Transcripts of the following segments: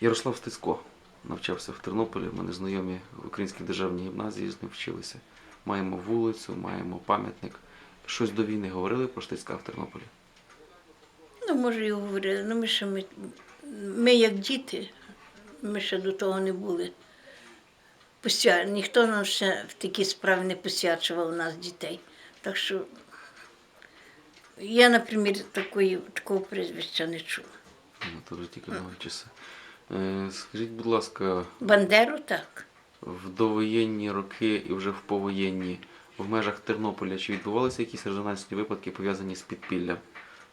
Ярослав Стецько навчався в Тернополі. Мене знайомі в Українській державній гімназії з ним вчилися. Маємо вулицю, маємо пам'ятник. Щось до війни говорили про Стецька в Тернополі. Ну, може, і говорили. Ну, ми ще ми, ми як діти, ми ще до того не були. Посвя... Ніхто нам ще в такі справи не посвячував у нас дітей. Так що я, наприклад, такої, такого прізвища не чула. Ну, то вже тільки нові часи. Е, Скажіть, будь ласка, Бандеру так. в довоєнні роки і вже в повоєнні в межах Тернополя чи відбувалися якісь резонансні випадки пов'язані з підпіллям?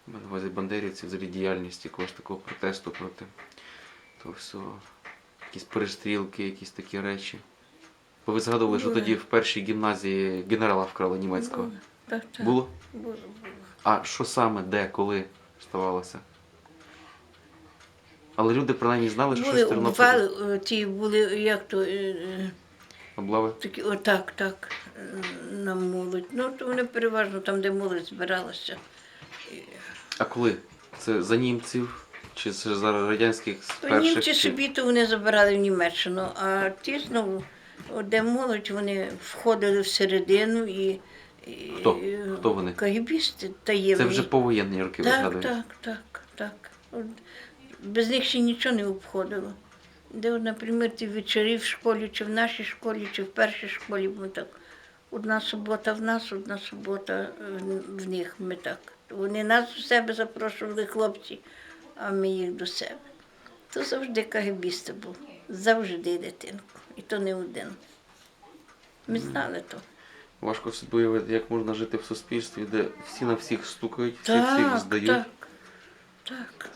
Маю на увазі бандерівців, взагалі діяльність якогось такого протесту проти того всього. Якісь перестрілки, якісь такі речі. Бо ви згадували, що Були. тоді в першій гімназії генерала вкрали німецького. Так, так. Було? Було, було. А що саме, де, коли ставалося? Але люди принаймні знали, що Були щось Тернополі. обвали, е, ті були, як то, е, е, Облави. такі, отак, так, е, на молодь. Ну, то вони переважно там, де молодь збиралася. А коли? Це за німців? Чи це за радянських з То перших? німці чи- собі то вони забирали в Німеччину, а ті знову, от де молодь, вони входили всередину і. і- Хто? Хто вони? Кагібісти таємні. Це вже повоєнні роки ви Так, згадуєте? так, так, так. От Без них ще нічого не обходило. Де, наприклад, ті вечори в школі, чи в нашій школі, чи в першій школі, ми так. Одна субота в нас, одна субота в- в них. Ми так. Вони нас до себе запрошували, хлопці, а ми їх до себе. То завжди кагибісти був. Завжди дитинку. І то не один. Ми знали то. Важко собі уявити, як можна жити в суспільстві, де всі на всіх стукають, всі всіх здають. так, так, так.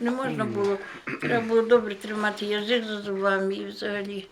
Не можна було. Треба було добре тримати язик за зубами і взагалі.